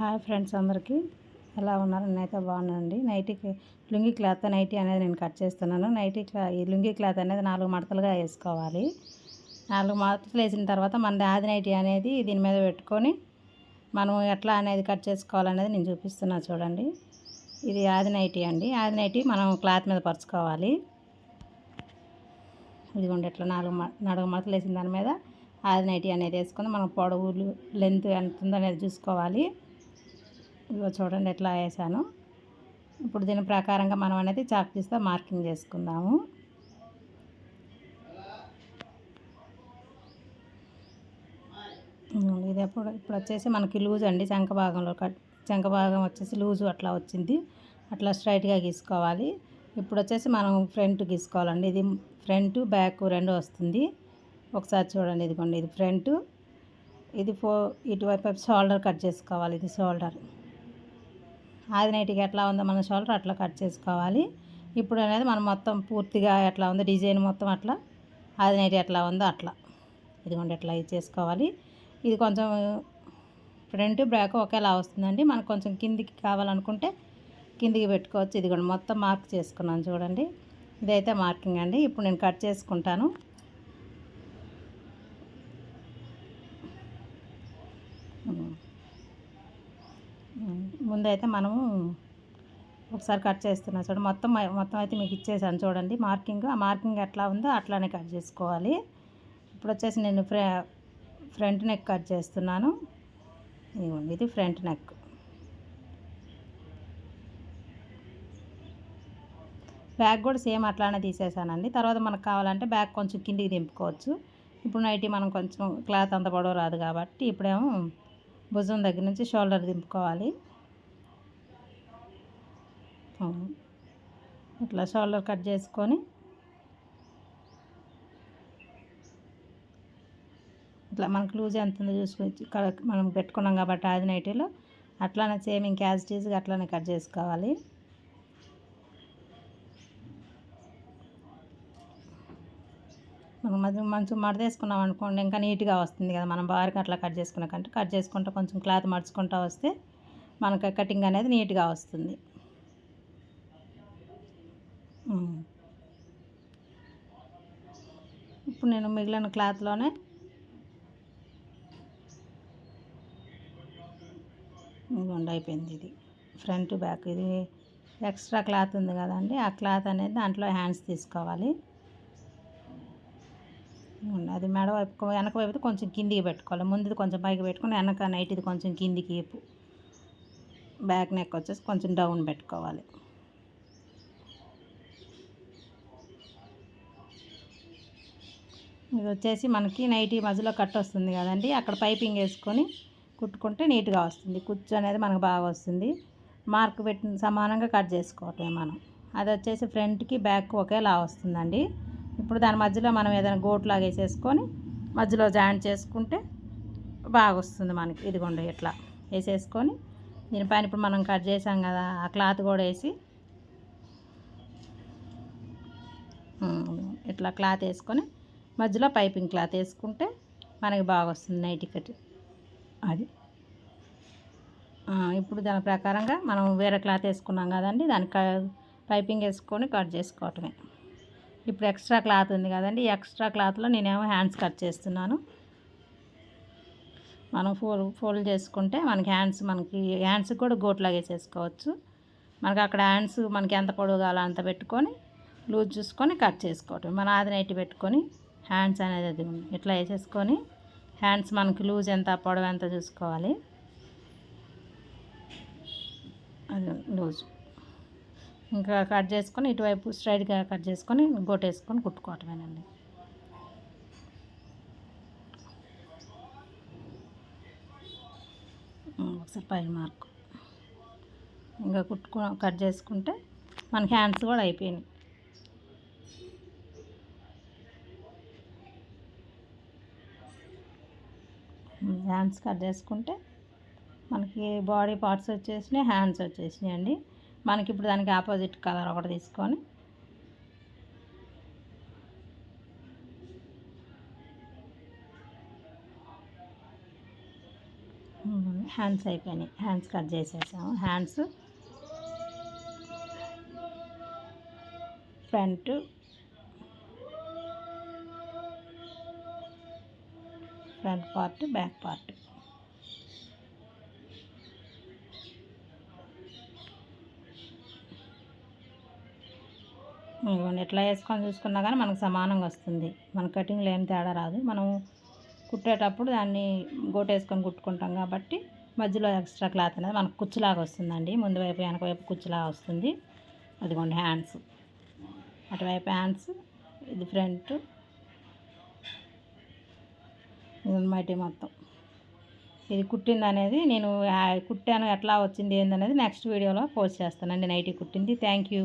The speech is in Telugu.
హాయ్ ఫ్రెండ్స్ అందరికీ. ఎలా ఉన్నారు? నేనైతే బాగున్నానండి. నైటీకి లుంగి క్లాత్ నైటీ అనేది నేను కట్ చేస్తున్నాను. నైటీ క్లా ఈ లుంగి క్లాత్ అనేది నాలుగు మడతలుగా వేసుకోవాలి. నాలుగు మడతలు వేసిన తర్వాత మన ఆది నైటీ అనేది దీని మీద పెట్టుకొని మనం ఎట్లా అనేది కట్ చేసుకోవాలనేది నేను చూపిస్తున్నా చూడండి. ఇది ఆది నైటీ అండి. ఆది నైటీ మనం క్లాత్ మీద పరుచుకోవాలి. ఇదిగోండి ఇట్లా నాలుగు నాలుగు మడతలు వేసిన దాని మీద ఆది నైటీ అనేది వేసుకొని మనం పొడవులు లెంత్ ఎంత ఉందో అనేది చూసుకోవాలి. ఇదిగో చూడండి ఎట్లా వేసాను. ఇప్పుడు దీని ప్రకారంగా మనం అనేది చాక్ పీస్తో మార్కింగ్ చేసుకుందాము. ఇది ఎప్పుడు ఇప్పుడు వచ్చేసి మనకి లూజ్ అండి శంఖ భాగంలో కట్ శంఖ భాగం వచ్చేసి లూజు అట్లా వచ్చింది. అట్లా స్ట్రైట్గా గీసుకోవాలి. ఇప్పుడు వచ్చేసి మనం ఫ్రంట్ గీసుకోవాలండి. ఇది ఫ్రంట్ బ్యాక్ రెండు వస్తుంది. ఒకసారి చూడండి ఇదిగోండి ఇది ఫ్రంట్ ఇది ఫో ఇటువైపు షోల్డర్ కట్ చేసుకోవాలి ఇది షోల్డర్. ఆది నైట్కి ఎట్లా ఉందో మన షోల్డర్ అట్లా కట్ చేసుకోవాలి. ఇప్పుడు అనేది మనం మొత్తం పూర్తిగా ఎట్లా ఉందో డిజైన్ మొత్తం అట్లా ఆది నైట్ ఎట్లా ఉందో అట్లా. ఇదిగోండి ఎట్లా ఇది చేసుకోవాలి. ఇది కొంచెం ఫ్రంట్ బ్యాక్ ఒకేలా వస్తుందండి. మనకు కొంచెం కిందికి కావాలనుకుంటే కిందికి పెట్టుకోవచ్చు. ఇదిగోండి మొత్తం మార్క్ చేసుకున్నాను చూడండి. ఇదైతే మార్కింగ్ అండి. ఇప్పుడు నేను కట్ చేసుకుంటాను. ముందైతే మనము ఒకసారి కట్ చేస్తున్నాం. చూడండి మొత్తం మొత్తం అయితే మీకు ఇచ్చేసాను చూడండి. మార్కింగ్ ఆ మార్కింగ్ ఎట్లా ఉందో అట్లానే కట్ చేసుకోవాలి. ఇప్పుడు వచ్చేసి నేను ఫ్ర ఫ్రంట్ నెక్ కట్ చేస్తున్నాను. ఇదిగోండి ఇది ఫ్రంట్ నెక్. బ్యాగ్ కూడా సేమ్ అట్లానే తీసేసానండి. తర్వాత మనకు కావాలంటే బ్యాగ్ కొంచెం కిందికి దింపుకోవచ్చు. ఇప్పుడు నైటీ మనం కొంచెం క్లాత్ అంత పొడవు రాదు కాబట్టి ఇప్పుడేమో భుజం దగ్గర నుంచి షోల్డర్ దింపుకోవాలి. ఇట్లా షోల్డర్ కట్ చేసుకొని ఇట్లా మనకు లూజ్ ఎంత ఉందో చూసుకొని మనం పెట్టుకున్నాం కాబట్టి అది నైటీలో అట్లానే సేమ్ ఇంకా యాజ్ టీజ్గా అట్లానే కట్ చేసుకోవాలి. మనం మధ్య మంచి మడదేసుకున్నాం అనుకోండి ఇంకా నీట్గా వస్తుంది కదా. మనం బారికి అట్లా కట్ చేసుకున్న కంటే కట్ చేసుకుంటూ కొంచెం క్లాత్ మడుచుకుంటూ వస్తే మనకు కటింగ్ అనేది నీట్గా వస్తుంది. ఇప్పుడు నేను మిగిలిన క్లాత్లోనే ఇదిగోండి అయిపోయింది ఇది. Front back. ఇది ఎక్స్ట్రా క్లాత్ ఉంది కదండి. ఆ క్లాత్ అనేది దాంట్లో హ్యాండ్స్ తీసుకోవాలి. అది మెడ వైపు వెనక వైపు కొంచెం కిందికి పెట్టుకోవాలి. ముందుది కొంచెం పైకి పెట్టుకుని వెనక నైట్ ఇది కొంచెం కిందికి బ్యాక్ నెక్ వచ్చేసి కొంచెం డౌన్ పెట్టుకోవాలి. ఇది వచ్చేసి మనకి నైటీ మధ్యలో కట్ వస్తుంది కదండి. అక్కడ పైపింగ్ వేసుకొని కుట్టుకుంటే నీట్గా వస్తుంది. కుచ్చు అనేది మనకు బాగా వస్తుంది. మార్క్ పెట్టిన సమానంగా కట్ చేసుకోవటమే మనం. అది వచ్చేసి ఫ్రంట్కి బ్యాక్ ఒకేలా వస్తుందండి. ఇప్పుడు దాని మధ్యలో మనం ఏదైనా గోట్లాగా వేసేసుకొని మధ్యలో జాయింట్ చేసుకుంటే బాగా వస్తుంది మనకి. ఇదిగోండి ఇట్లా వేసేసుకొని దీనిపైన ఇప్పుడు మనం కట్ చేసాం కదా ఆ క్లాత్ కూడా వేసి. ఇట్లా క్లాత్ వేసుకొని మధ్యలో పైపింగ్ క్లాత్ వేసుకుంటే మనకి బాగా వస్తుంది నైట్ కట్. అది. ఇప్పుడు దాని ప్రకారంగా మనం వేరే క్లాత్ వేసుకున్నాం కదండి దానికి పైపింగ్ వేసుకొని కట్ చేసుకోవటమే. ఇప్పుడు ఎక్స్ట్రా క్లాత్ ఉంది కదండి ఎక్స్ట్రా క్లాత్లో నేనేమో హ్యాండ్స్ కట్ చేస్తున్నాను. మనం ఫోల్ ఫోల్డ్ చేసుకుంటే మనకి హ్యాండ్స్ మనకి హ్యాండ్స్ కూడా గోట్లాగే చేసుకోవచ్చు. మనకి అక్కడ హ్యాండ్స్ మనకి ఎంత పొడవు కావాలో అంత పెట్టుకొని లూజ్ చూసుకొని కట్ చేసుకోవటం మన ఆది నైట్ పెట్టుకొని హ్యాండ్స్ అనేది అది ఇట్లా వేసేసుకొని హ్యాండ్స్ మనకి లూజ్ ఎంత పొడవు ఎంత చూసుకోవాలి. అది లూజ్. ఇంకా కట్ చేసుకొని ఇటువైపు స్ట్రైట్గా కట్ చేసుకొని గోటేసుకొని కుట్టుకోవటమేనండి. ఒకసారి పైన మార్కు. ఇంకా కుట్టుకో కట్ చేసుకుంటే మనకి హ్యాండ్స్ కూడా అయిపోయినాయి. హ్యాండ్స్ కట్ చేసుకుంటే మనకి బాడీ పార్ట్స్ వచ్చేసినాయి హ్యాండ్స్ వచ్చేసినాయి అండి. మనకి ఇప్పుడు దానికి ఆపోజిట్ కలర్ ఒకటి తీసుకొని హ్యాండ్స్ అయిపోయినాయి హ్యాండ్స్ కట్ చేసేసాము. Hands front front part back part. ఇదిగోండి ఎట్లా వేసుకొని చూసుకున్నా కానీ మనకు సమానంగా వస్తుంది. మన కటింగ్లో ఏం తేడా రాదు. మనం కుట్టేటప్పుడు దాన్ని గోటేసుకొని కుట్టుకుంటాం కాబట్టి మధ్యలో ఎక్స్ట్రా క్లాత్ అనేది మనకు కుచ్చులాగా వస్తుందండి. ముందు వైపు వెనక వైపు కుచ్చులాగా వస్తుంది. అదిగోండి హ్యాండ్స్. అటువైపు హ్యాండ్స్ ఇది ఫ్రంట్ ఇదన్నమాట మొత్తం. ఇది కుట్టింది అనేది నేను కుట్టాను ఎట్లా వచ్చింది ఏందనేది నెక్స్ట్ వీడియోలో పోస్ట్ చేస్తానండి నైటీ కుట్టింది. Thank you